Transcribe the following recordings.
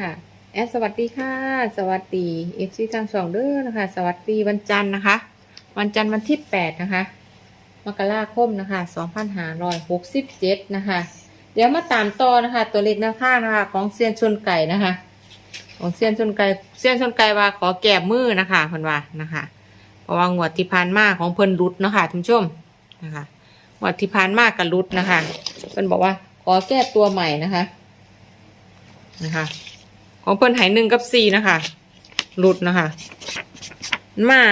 ค่ะแอดสวัสดีค่ะ สวัสดีเอฟซีทางสองเด้อนะคะ สวัสดีวันจันทร์นะคะ วันจันทร์วันที่แปดนะคะมกราคมนะคะสองพันห้าร้อยหกสิบเจ็ดนะคะ เดี๋ยวมาตามต่อนะคะ ตัวเลขแนวทางนะคะ ของเซียนชนไก่นะคะ ของเซียนชนไก่เซียนชนไก่ว่าขอแก้มือนะคะเพิ่นว่านะคะ เพราะว่างวดที่ผ่านมาของเพิ่นรุดนะคะท่านผู้ชมนะคะงวดที่ผ่านมากับรุดนะคะเพิ่นบอกว่าขอแก้ตัวใหม่นะคะ นะคะ ของเพิ่นหายหนึ่งกับสี่นะคะรุดนะคะ มา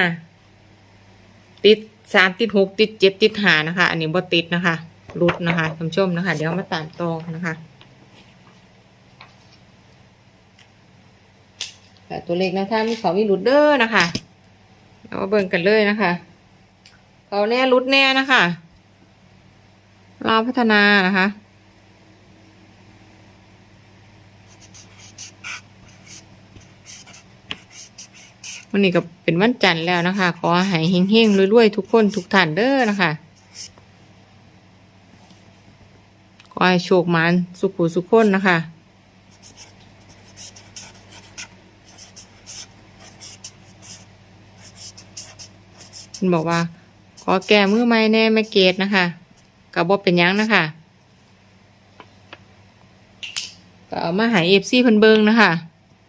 ติดสามติดหกติดเจ็ดติดหานะคะ อันนี้บ่ติดนะคะรุดนะคะท่านผู้ชมนะคะ เดี๋ยวมาตามต่อนะคะแต่ตัวเลขนะท่านมีเขามีรุดเด้อนะคะเอามาเบิ่งกันเลยนะคะ เขาแน่รุดแน่นะคะ เราพัฒนานะคะ วันนี้ก็เป็นวันจันทร์แล้วนะคะ ขอให้เฮงๆรวยๆทุกคนทุกท่านเด้อนะคะขอให้โชคมันสุขุสุขคนนะคะ คุณบอกว่า ขอแก้มือไม้แน่ไม่เกตนะคะกับบอเป็นยังนะคะก็มาหายเอฟซีเพิ่นเบิงนะคะ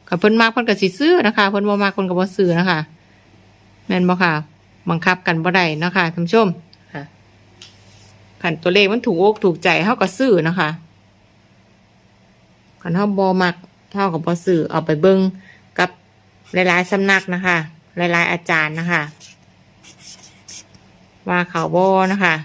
กับเพิ่นมากเพิ่นก็สิซื้อนะคะเพิ่นบ่มากเพิ่นก็บ่ซื้อนะคะแม่นบ่ค่ะ บังคับกันบ่ได้นะคะท่านผู้ชมค่ะขันตัวเลขมันถูกอกถูกใจเฮาก็ซื้อนะคะขันเฮาบ่มักเท่ากับบ่ซื้อเอาไปเบิ่งกับหลายๆสำนักนะคะ หลายๆอาจารย์นะคะ ว่าเขาบ่นะคะ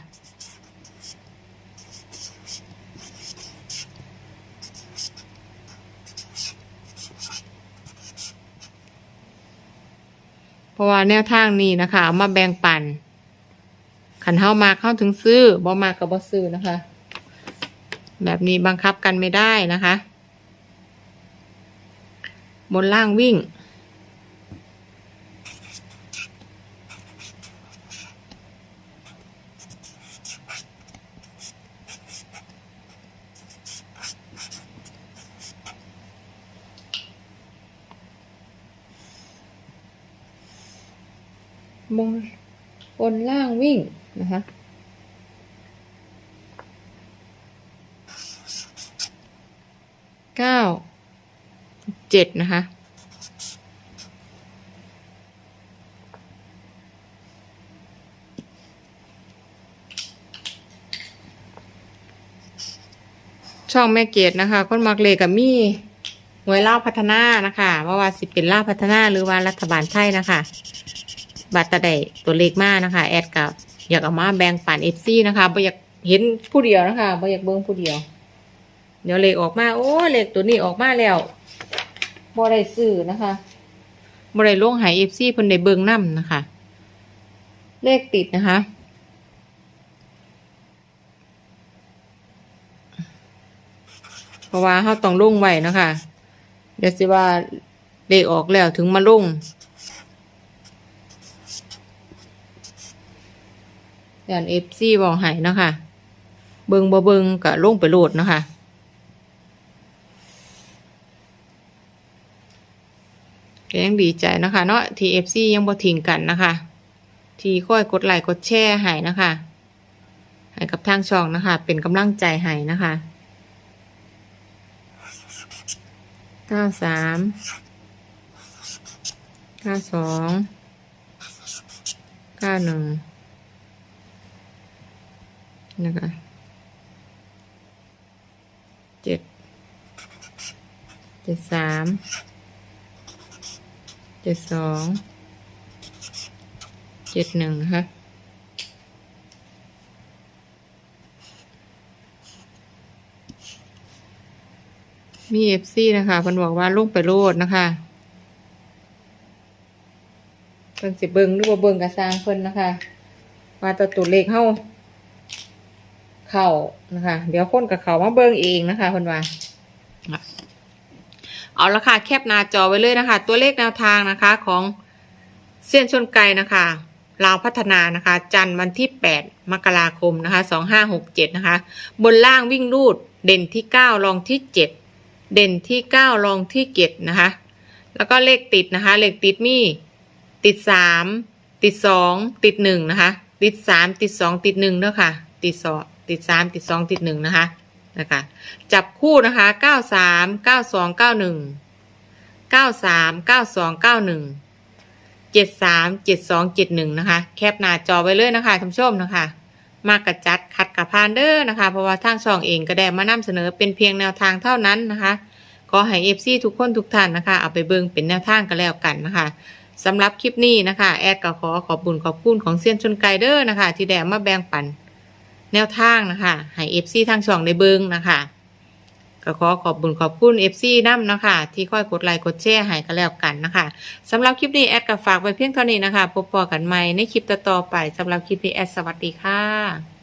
เพราะว่าแนวทางนี้นะคะเอามาแบ่งปันขันเฮามาเข้าถึงซื้อบ่มากับบ่ซื้อนะคะ แบบนี้บังคับกันไม่ได้นะคะ บนล่างวิ่ง บนบนล่างวิ่งนะคะเก้าเจ็ดนะคะช่องแม่เกดนะคะคนมักเลกับมี่หน่วยล่าพัฒนานะคะว่าว่าสิเป็นล่าพัฒนาหรือว่ารัฐบาลไทยนะคะ บัตรตะไดตัวเลขมากนะคะ แอดกับอยากเอามาแบ่งปันเอฟซีนะคะบ่อยากเห็นผู้เดียวนะคะบ่อยากเบิ่งผู้เดียว เดี๋ยวเลขออกมา โอ้เลขตัวนี้ออกมาแล้วบ่ได้ซื้อนะคะบ่ได้ลงหายเอฟซีเพิ่นได้เบิ่งนํนะคะ เลขติดนะคะเพราะว่าเขาต้องลงไว้นะคะเดี๋ยวสิว่าเลขออกแล้วถึงมาลง ย่านเอฟซีบอกให้นะคะ เบิงบ่เบิงกะลงไปโหลดนะคะก็ยังดีใจนะคะ เนาะที่เอฟซียังบ่ทิ้งกันนะคะ ที่ค่อยกดไลค์กดแชร์ให้นะคะให้กับทางช่องนะคะ เป็นกำลังใจให้นะคะเก้าสามเก้าสองเก้าหนึ่ง นะคะเจ็ดเจ็ดสามเจ็ดสองเจ็ดหนึ่งนะคะมีเอฟซีนะคะพิ่นบอกว่าลงไปโลดนะคะเพิ่นสิเบิงหรือว่าเบิงกระซางเพิ่นนะคะ ว่าตัวตัวเลขเฮา เข่านะคะ เดี๋ยวคนกับเขามาเบิ่งเองนะคะคนว่าเอาละค่ะแคปหน้าจอไว้เลยนะคะ ตัวเลขแนวทางนะคะของเส้นชนไก่นะคะลาวพัฒนานะคะ จันทร์วันที่ 8 มกราคมนะคะ 2567 นะคะ บนล่างวิ่งรูดเด่นที่ 9 รองที่ 7 เด่นที่เก้ารองที่เจ็ดนะคะ แล้วก็เลขติดนะคะ เลขติดมีติดสามติดสองติดหนึ่งนะคะ ติดสามติดสองติดหนึ่งเด้อค่ะ ติดสอ ติดสามติดสองติดหนึ่งนะคะนะคะจับคู่นะคะเก้าสามเก้าสองเก้าหนึ่งเก้าสามเก้าสองเก้าหนึ่งเจ็ดสามเจ็ดสองเจ็ดหนึ่งนะคะ แคปหน้าจอไว้เลยนะคะท่านผู้ชมนะคะมากระจัดขัดกับพานเด้อนะคะ เพราะว่าทางช่องเองก็ได้มานำเสนอเป็นเพียงแนวทางเท่านั้นนะคะขอให้เอฟซีทุกคนทุกท่านนะคะ เอาไปเบิ่งเป็นแนวทางกันแล้วกันนะคะสำหรับคลิปนี้นะคะ แอดก็ขอขอบบุญขอบคุณของเซียนชนไกเดอร์นะคะ ที่ได้มาแบ่งปัน แนวทางนะคะให้เอฟซีทางช่องในเบิงนะคะก็ขอขอบบุญขอบคุณเอฟซีน้ำนะคะที่ค่อยกดไลค์กดแชร์ให้กันแล้วกันนะคะสำหรับคลิปนี้แอดก็ฝากไว้เพียงเท่านี้นะคะพบปอกันใหม่ในคลิปต่อๆไปสำหรับคลิปนี้แอดสวัสดีค่ะ